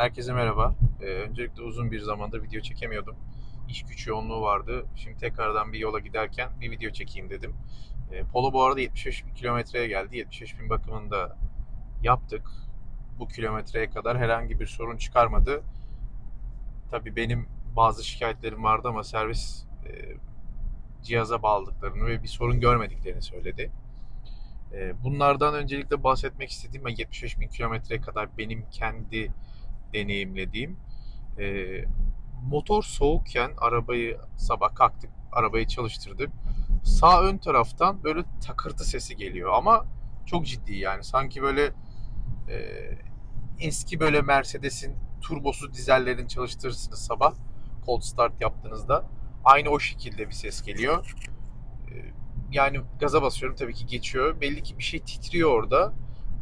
Herkese merhaba. Ee, öncelikle uzun bir zamandır video çekemiyordum. İş güç yoğunluğu vardı. Şimdi tekrardan bir yola giderken bir video çekeyim dedim. Ee, Polo bu arada 75 bin kilometreye geldi. 75 bin bakımını da yaptık. Bu kilometreye kadar herhangi bir sorun çıkarmadı. Tabii benim bazı şikayetlerim vardı ama servis e, cihaza bağladıklarını ve bir sorun görmediklerini söyledi. E, bunlardan öncelikle bahsetmek istediğim ve 75 bin kilometreye kadar benim kendi deneyimlediğim e, motor soğukken arabayı sabah kalktık arabayı çalıştırdık. Sağ ön taraftan böyle takırtı sesi geliyor ama çok ciddi yani. Sanki böyle e, eski böyle Mercedes'in turbosu dizellerin çalıştırırsınız sabah cold start yaptığınızda. Aynı o şekilde bir ses geliyor. E, yani gaza basıyorum tabii ki geçiyor. Belli ki bir şey titriyor orada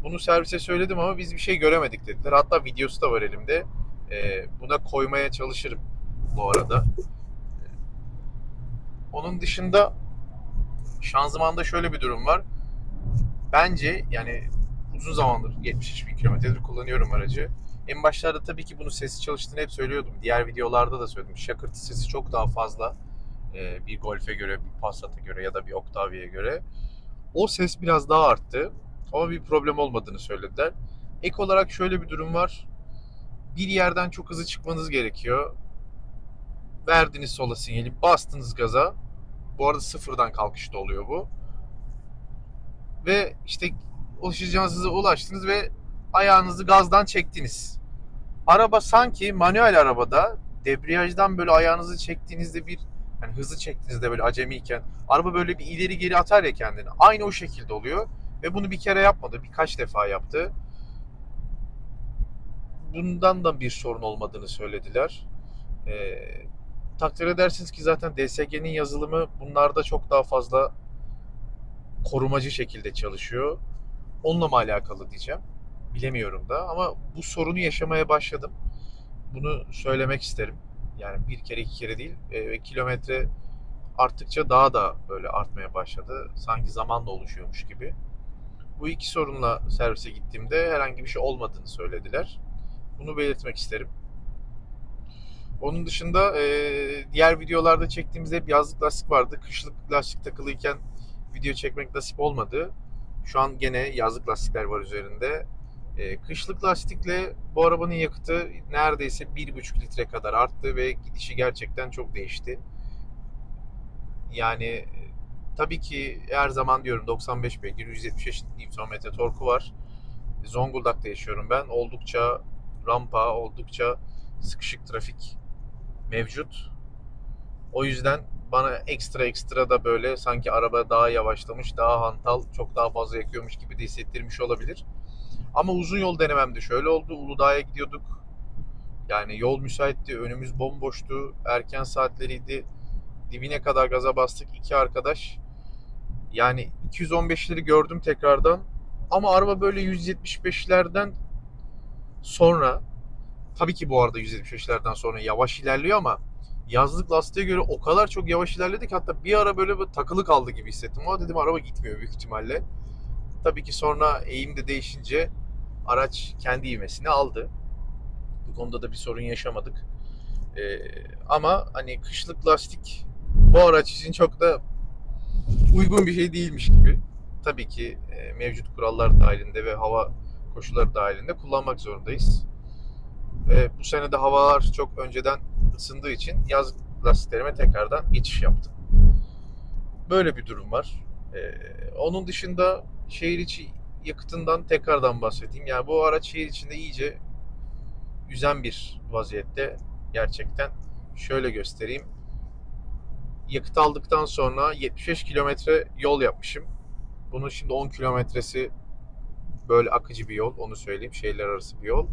bunu servise söyledim ama biz bir şey göremedik dediler. Hatta videosu da var elimde. Ee, buna koymaya çalışırım bu arada. Onun dışında şanzımanda şöyle bir durum var. Bence yani uzun zamandır 73 bin kilometredir kullanıyorum aracı. En başlarda tabii ki bunu sesi çalıştığını hep söylüyordum. Diğer videolarda da söyledim. Şakırtı sesi çok daha fazla. Ee, bir Golf'e göre, bir Passat'a göre ya da bir Octavia'ya göre. O ses biraz daha arttı. Ama bir problem olmadığını söylediler. Ek olarak şöyle bir durum var. Bir yerden çok hızlı çıkmanız gerekiyor. Verdiniz sola sinyali, bastınız gaza. Bu arada sıfırdan kalkışta oluyor bu. Ve işte ulaşacağınız hıza ulaştınız ve ayağınızı gazdan çektiniz. Araba sanki manuel arabada debriyajdan böyle ayağınızı çektiğinizde bir yani hızı çektiğinizde böyle acemiyken araba böyle bir ileri geri atar ya kendini. Aynı o şekilde oluyor. Ve bunu bir kere yapmadı, birkaç defa yaptı. Bundan da bir sorun olmadığını söylediler. Ee, takdir edersiniz ki zaten DSG'nin yazılımı bunlarda çok daha fazla korumacı şekilde çalışıyor. Onunla mı alakalı diyeceğim. Bilemiyorum da ama bu sorunu yaşamaya başladım. Bunu söylemek isterim. Yani bir kere iki kere değil. E, kilometre arttıkça daha da böyle artmaya başladı. Sanki zamanla oluşuyormuş gibi. Bu iki sorunla servise gittiğimde herhangi bir şey olmadığını söylediler. Bunu belirtmek isterim. Onun dışında e, diğer videolarda çektiğimizde hep yazlık lastik vardı. Kışlık lastik takılıyken video çekmek nasip olmadı. Şu an gene yazlık lastikler var üzerinde. E, kışlık lastikle bu arabanın yakıtı neredeyse 1,5 litre kadar arttı ve gidişi gerçekten çok değişti. Yani Tabii ki her zaman diyorum 95 beygir 175 Nm torku var. Zonguldak'ta yaşıyorum ben. Oldukça rampa, oldukça sıkışık trafik mevcut. O yüzden bana ekstra ekstra da böyle sanki araba daha yavaşlamış, daha hantal, çok daha fazla yakıyormuş gibi de hissettirmiş olabilir. Ama uzun yol denememde şöyle oldu. Uludağ'a gidiyorduk. Yani yol müsaitti, önümüz bomboştu, erken saatleriydi. Dibine kadar gaza bastık iki arkadaş. Yani 215'leri gördüm tekrardan. Ama araba böyle 175'lerden sonra tabii ki bu arada 175'lerden sonra yavaş ilerliyor ama yazlık lastiğe göre o kadar çok yavaş ilerledi ki hatta bir ara böyle bir takılı kaldı gibi hissettim. Ama dedim araba gitmiyor büyük ihtimalle. Tabii ki sonra eğim de değişince araç kendi ivmesini aldı. Bu konuda da bir sorun yaşamadık. Ee, ama hani kışlık lastik bu araç için çok da uygun bir şey değilmiş gibi. Tabii ki e, mevcut kurallar dahilinde ve hava koşulları dahilinde kullanmak zorundayız. E, bu sene de havalar çok önceden ısındığı için yaz lastiklerime tekrardan geçiş yaptım. Böyle bir durum var. E, onun dışında şehir içi yakıtından tekrardan bahsedeyim. Yani bu araç şehir içinde iyice üzen bir vaziyette gerçekten. Şöyle göstereyim yakıt aldıktan sonra 75 kilometre yol yapmışım. Bunun şimdi 10 kilometresi böyle akıcı bir yol. Onu söyleyeyim. Şehirler arası bir yol.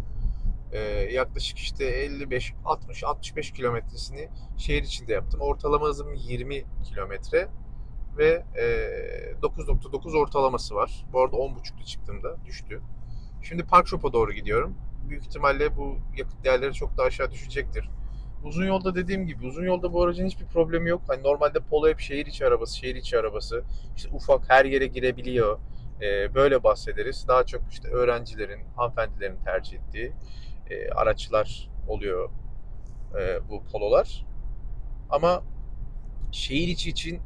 Ee, yaklaşık işte 55, 60, 65 kilometresini şehir içinde yaptım. Ortalama hızım 20 kilometre ve e, 9.9 ortalaması var. Bu arada 10.5'lu çıktığımda düştü. Şimdi Park Shop'a doğru gidiyorum. Büyük ihtimalle bu yakıt değerleri çok daha aşağı düşecektir. Uzun yolda dediğim gibi uzun yolda bu aracın hiçbir problemi yok. Hani normalde Polo hep şehir içi arabası, şehir içi arabası. İşte ufak her yere girebiliyor. Ee, böyle bahsederiz. Daha çok işte öğrencilerin, hanımefendilerin tercih ettiği. e, araçlar oluyor e, bu pololar. Ama şehir içi için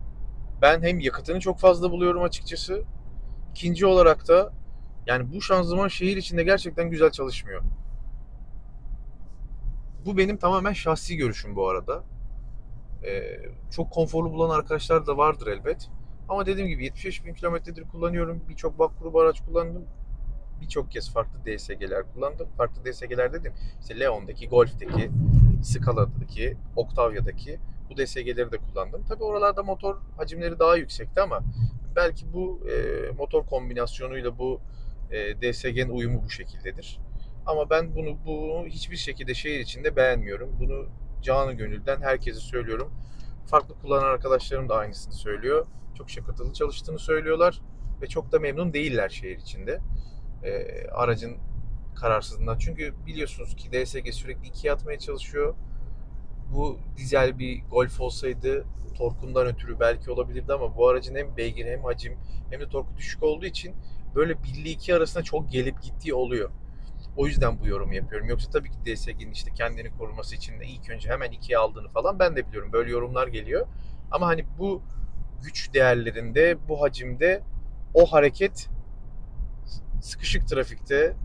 ben hem yakıtını çok fazla buluyorum açıkçası. İkinci olarak da yani bu şanzıman şehir içinde gerçekten güzel çalışmıyor. Bu benim tamamen şahsi görüşüm bu arada. Ee, çok konforlu bulan arkadaşlar da vardır elbet. Ama dediğim gibi 75 bin kilometredir kullanıyorum. Birçok bak grubu araç kullandım. Birçok kez farklı DSG'ler kullandım. Farklı DSG'ler dedim. İşte Leon'daki, Golf'teki, Scala'daki, Octavia'daki bu DSG'leri de kullandım. Tabi oralarda motor hacimleri daha yüksekti ama belki bu e, motor kombinasyonuyla bu e, DSG'nin uyumu bu şekildedir. Ama ben bunu bu hiçbir şekilde şehir içinde beğenmiyorum. Bunu canı gönülden herkese söylüyorum. Farklı kullanan arkadaşlarım da aynısını söylüyor. Çok şakatalı çalıştığını söylüyorlar ve çok da memnun değiller şehir içinde. E, aracın kararsızlığından. Çünkü biliyorsunuz ki DSG sürekli ikiye atmaya çalışıyor. Bu dizel bir Golf olsaydı torkundan ötürü belki olabilirdi ama bu aracın hem beygir hem hacim hem de torku düşük olduğu için böyle 1 ile 2 arasında çok gelip gittiği oluyor. O yüzden bu yorumu yapıyorum. Yoksa tabii ki DSG'nin işte kendini koruması için de ilk önce hemen ikiye aldığını falan ben de biliyorum. Böyle yorumlar geliyor. Ama hani bu güç değerlerinde, bu hacimde o hareket sıkışık trafikte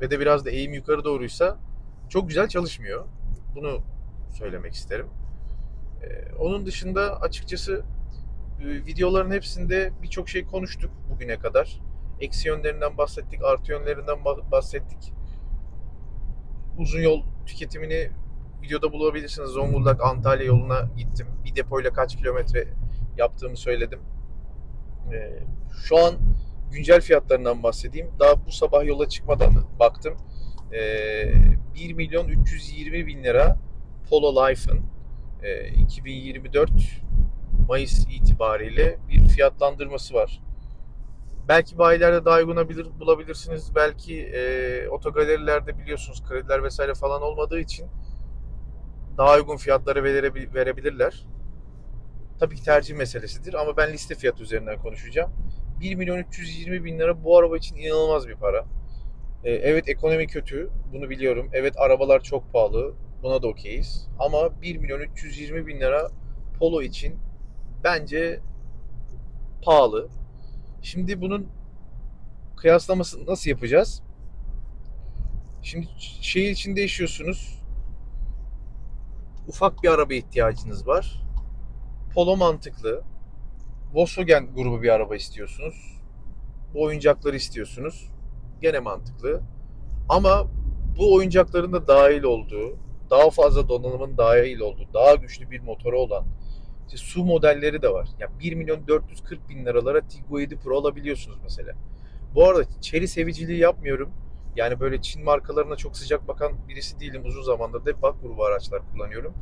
ve de biraz da eğim yukarı doğruysa çok güzel çalışmıyor. Bunu söylemek isterim. Ee, onun dışında açıkçası e, videoların hepsinde birçok şey konuştuk bugüne kadar. Eksi yönlerinden bahsettik, artı yönlerinden bahsettik. Uzun yol tüketimini videoda bulabilirsiniz. Zonguldak Antalya yoluna gittim. Bir depoyla kaç kilometre yaptığımı söyledim. Ee, şu an güncel fiyatlarından bahsedeyim. Daha bu sabah yola çıkmadan baktım. Ee, 1 milyon 320 bin lira Polo Life'ın e, 2024 Mayıs itibariyle bir fiyatlandırması var. Belki bayilerde daha uygun bulabilirsiniz. Belki e, otogalerilerde biliyorsunuz krediler vesaire falan olmadığı için daha uygun fiyatları verebilirler. Tabii ki tercih meselesidir ama ben liste fiyat üzerinden konuşacağım. 1 milyon 320 bin lira bu araba için inanılmaz bir para. Ee, evet ekonomi kötü, bunu biliyorum. Evet arabalar çok pahalı, buna da okeyiz. Ama 1 milyon 320 bin lira Polo için bence pahalı. Şimdi bunun kıyaslamasını nasıl yapacağız? Şimdi şehir içinde yaşıyorsunuz. Ufak bir araba ihtiyacınız var. Polo mantıklı. Volkswagen grubu bir araba istiyorsunuz. Bu oyuncakları istiyorsunuz. Gene mantıklı. Ama bu oyuncakların da dahil olduğu, daha fazla donanımın dahil olduğu, daha güçlü bir motoru olan işte su modelleri de var. Ya 1 milyon 440 bin liralara Tiggo 7 Pro alabiliyorsunuz mesela. Bu arada çeri seviciliği yapmıyorum. Yani böyle Çin markalarına çok sıcak bakan birisi değilim. Uzun zamandır da bak grubu araçlar kullanıyorum.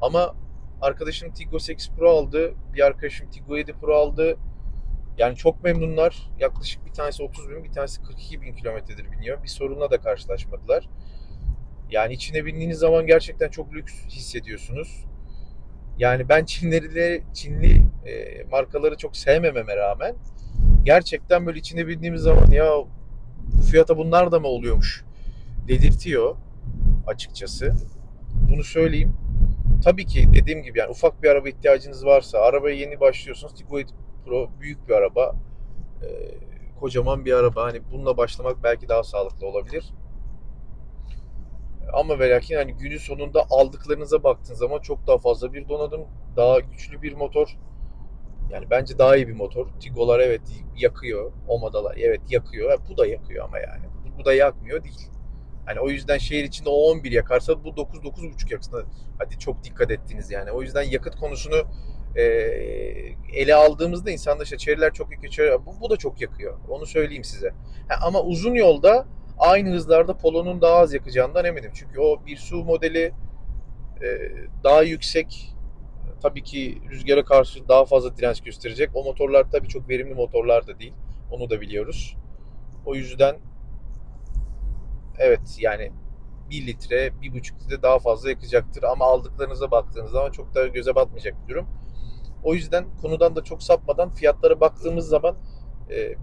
Ama arkadaşım Tiggo 8 Pro aldı. Bir arkadaşım Tiggo 7 Pro aldı. Yani çok memnunlar. Yaklaşık bir tanesi 30 bin, bir tanesi 42 bin kilometredir biniyor. Bir sorunla da karşılaşmadılar. Yani içine bindiğiniz zaman gerçekten çok lüks hissediyorsunuz. Yani ben Çinleri Çinli e, markaları çok sevmememe rağmen gerçekten böyle içine bindiğimiz zaman ya bu fiyata bunlar da mı oluyormuş dedirtiyor açıkçası. Bunu söyleyeyim. Tabii ki dediğim gibi yani ufak bir araba ihtiyacınız varsa, arabaya yeni başlıyorsunuz. Tiggo Pro büyük bir araba. E, kocaman bir araba. Hani bununla başlamak belki daha sağlıklı olabilir. Ama ve lakin hani günün sonunda aldıklarınıza baktığın zaman çok daha fazla bir donanım, daha güçlü bir motor. Yani bence daha iyi bir motor. Tigo'lar evet yakıyor. Omadalar evet yakıyor. Bu da yakıyor ama yani. Bu, bu da yakmıyor değil. Hani o yüzden şehir içinde o 11 yakarsa bu 9 9,5 yaksın. Hadi çok dikkat ettiniz yani. O yüzden yakıt konusunu e, ele aldığımızda insanda işte çeriler çok yakıyor. Bu, bu da çok yakıyor. Onu söyleyeyim size. Ha, ama uzun yolda aynı hızlarda Polo'nun daha az yakacağından eminim. Çünkü o bir su modeli e, daha yüksek tabii ki rüzgara karşı daha fazla direnç gösterecek. O motorlar tabii çok verimli motorlar da değil. Onu da biliyoruz. O yüzden evet yani 1 litre, 1,5 litre daha fazla yakacaktır. Ama aldıklarınıza baktığınız zaman çok da göze batmayacak bir durum. O yüzden konudan da çok sapmadan fiyatlara baktığımız zaman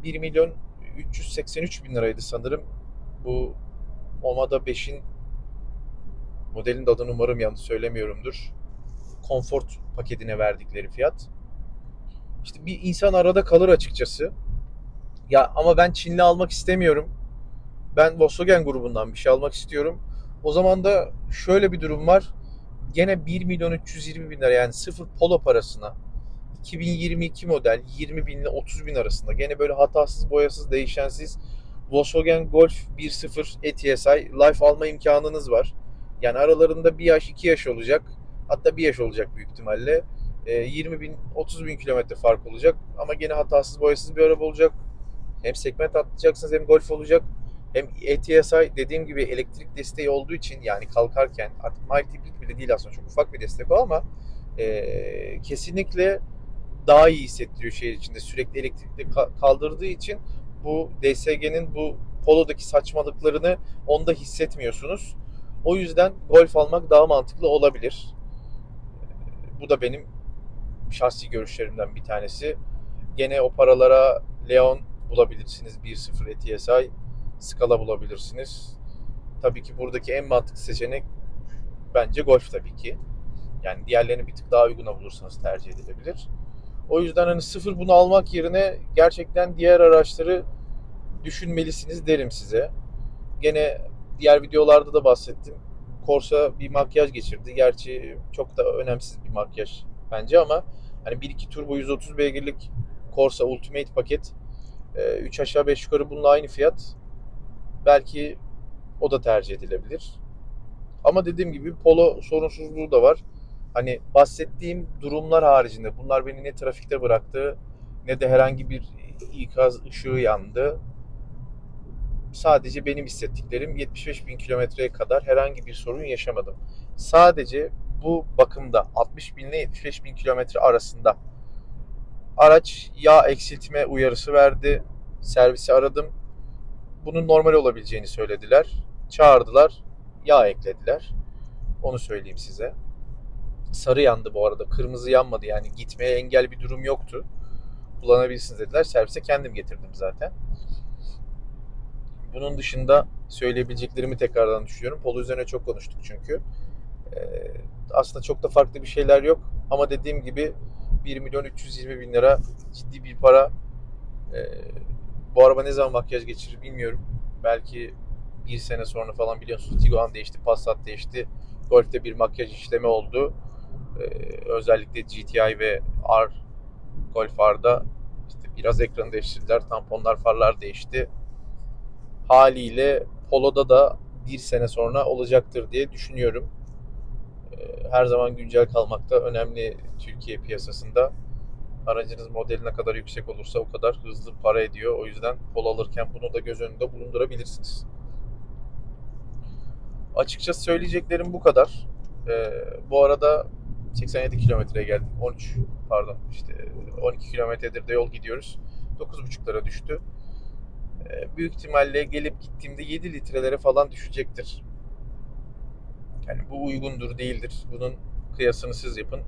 1 e, milyon 383 bin liraydı sanırım. Bu Omada 5'in Modelin de adını umarım yanlış söylemiyorumdur. Comfort paketine verdikleri fiyat. İşte bir insan arada kalır açıkçası. Ya ama ben Çinli almak istemiyorum. Ben Volkswagen grubundan bir şey almak istiyorum. O zaman da şöyle bir durum var. Gene 1 milyon 320 bin lira yani sıfır polo parasına 2022 model 20 bin ile 30 bin arasında gene böyle hatasız boyasız değişensiz Volkswagen Golf 1.0 ETSI Life alma imkanınız var. Yani aralarında bir yaş iki yaş olacak. Hatta bir yaş olacak büyük ihtimalle. E, 20 bin 30 bin kilometre fark olacak. Ama gene hatasız boyasız bir araba olacak. Hem segment atlayacaksınız hem Golf olacak. Hem ETSI dediğim gibi elektrik desteği olduğu için yani kalkarken artık hibrit bile değil aslında çok ufak bir destek o ama e, kesinlikle daha iyi hissettiriyor şehir içinde sürekli elektrikli ka- kaldırdığı için bu DSG'nin bu Polo'daki saçmalıklarını onda hissetmiyorsunuz. O yüzden Golf almak daha mantıklı olabilir. Bu da benim şahsi görüşlerimden bir tanesi. Gene o paralara Leon bulabilirsiniz 1.0 ETSI, Scala bulabilirsiniz. Tabii ki buradaki en mantıklı seçenek bence Golf tabii ki. Yani diğerlerini bir tık daha uyguna bulursanız tercih edilebilir. O yüzden hani sıfır bunu almak yerine gerçekten diğer araçları düşünmelisiniz derim size. Gene diğer videolarda da bahsettim. Corsa bir makyaj geçirdi. Gerçi çok da önemsiz bir makyaj bence ama hani 1.2 turbo 130 beygirlik Corsa Ultimate paket 3 aşağı 5 yukarı bununla aynı fiyat. Belki o da tercih edilebilir. Ama dediğim gibi Polo sorunsuzluğu da var. Hani bahsettiğim durumlar haricinde bunlar beni ne trafikte bıraktı ne de herhangi bir ikaz ışığı yandı. Sadece benim hissettiklerim 75 bin kilometreye kadar herhangi bir sorun yaşamadım. Sadece bu bakımda 60 bin ile 75 bin kilometre arasında araç yağ eksiltme uyarısı verdi. Servisi aradım. Bunun normal olabileceğini söylediler. Çağırdılar. Yağ eklediler. Onu söyleyeyim size. Sarı yandı bu arada. Kırmızı yanmadı yani gitmeye engel bir durum yoktu. Kullanabilirsiniz dediler. Servise kendim getirdim zaten. Bunun dışında söyleyebileceklerimi tekrardan düşünüyorum. Polo üzerine çok konuştuk çünkü. Ee, aslında çok da farklı bir şeyler yok. Ama dediğim gibi 1 milyon 320 bin lira ciddi bir para. Ee, bu araba ne zaman makyaj geçirir bilmiyorum. Belki bir sene sonra falan biliyorsunuz Tiguan değişti, Passat değişti. Golf'te bir makyaj işlemi oldu. Ee, özellikle GTI ve R Golf R'da işte biraz ekranı değiştirdiler. Tamponlar, farlar değişti. Haliyle Polo'da da bir sene sonra olacaktır diye düşünüyorum. Ee, her zaman güncel kalmak da önemli Türkiye piyasasında. Aracınız modeli ne kadar yüksek olursa o kadar hızlı para ediyor. O yüzden Polo alırken bunu da göz önünde bulundurabilirsiniz. Açıkçası söyleyeceklerim bu kadar. Ee, bu arada 87 kilometreye geldik. 13 pardon işte 12 kilometredir de yol gidiyoruz. 9.5'lara düştü. Ee, büyük ihtimalle gelip gittiğimde 7 litrelere falan düşecektir. Yani bu uygundur değildir. Bunun kıyasını siz yapın.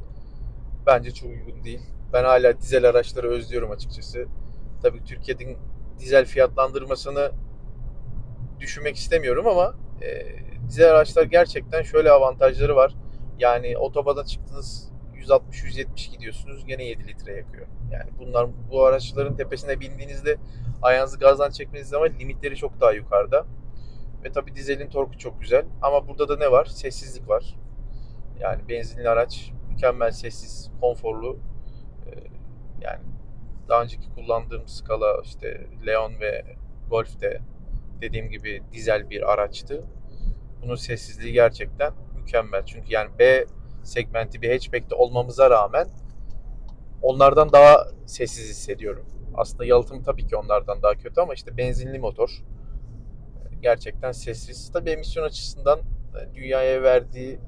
Bence çok uygun değil. Ben hala dizel araçları özlüyorum açıkçası. Tabii Türkiye'nin dizel fiyatlandırmasını düşünmek istemiyorum ama e, dizel araçlar gerçekten şöyle avantajları var. Yani otobana çıktınız 160-170 gidiyorsunuz gene 7 litre yakıyor. Yani bunlar bu araçların tepesine bindiğinizde ayağınızı gazdan çekmeniz zaman limitleri çok daha yukarıda. Ve tabi dizelin torku çok güzel. Ama burada da ne var? Sessizlik var. Yani benzinli araç mükemmel sessiz, konforlu. Ee, yani daha önceki kullandığım Scala, işte Leon ve Golf de dediğim gibi dizel bir araçtı. Bunun sessizliği gerçekten mükemmel. Çünkü yani B segmenti bir hatchback'te olmamıza rağmen onlardan daha sessiz hissediyorum. Aslında yalıtım tabii ki onlardan daha kötü ama işte benzinli motor gerçekten sessiz. Tabii emisyon açısından dünyaya verdiği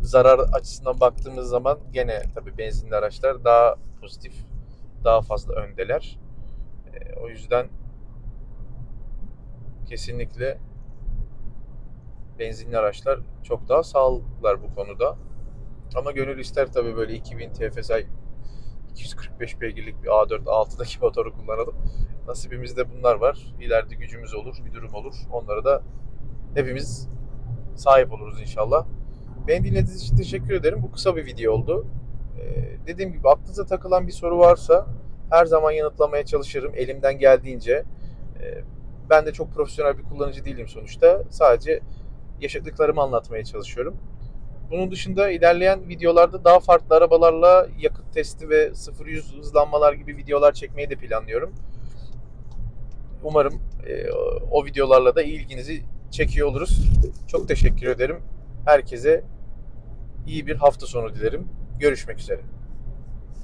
zarar açısından baktığımız zaman gene tabii benzinli araçlar daha pozitif, daha fazla öndeler. E, o yüzden kesinlikle benzinli araçlar çok daha sağlıklılar bu konuda. Ama gönül ister tabii böyle 2000 TFSI 245 beygirlik bir A4 6'daki motoru kullanalım. Nasibimizde bunlar var. İleride gücümüz olur, bir durum olur. Onlara da hepimiz sahip oluruz inşallah. Beni dinlediğiniz için teşekkür ederim. Bu kısa bir video oldu. Ee, dediğim gibi aklınıza takılan bir soru varsa her zaman yanıtlamaya çalışırım elimden geldiğince. Ee, ben de çok profesyonel bir kullanıcı değilim sonuçta. Sadece yaşadıklarımı anlatmaya çalışıyorum. Bunun dışında ilerleyen videolarda daha farklı arabalarla yakıt testi ve 0-100 hızlanmalar gibi videolar çekmeyi de planlıyorum. Umarım e, o videolarla da ilginizi çekiyor oluruz. Çok teşekkür ederim. Herkese iyi bir hafta sonu dilerim. Görüşmek üzere.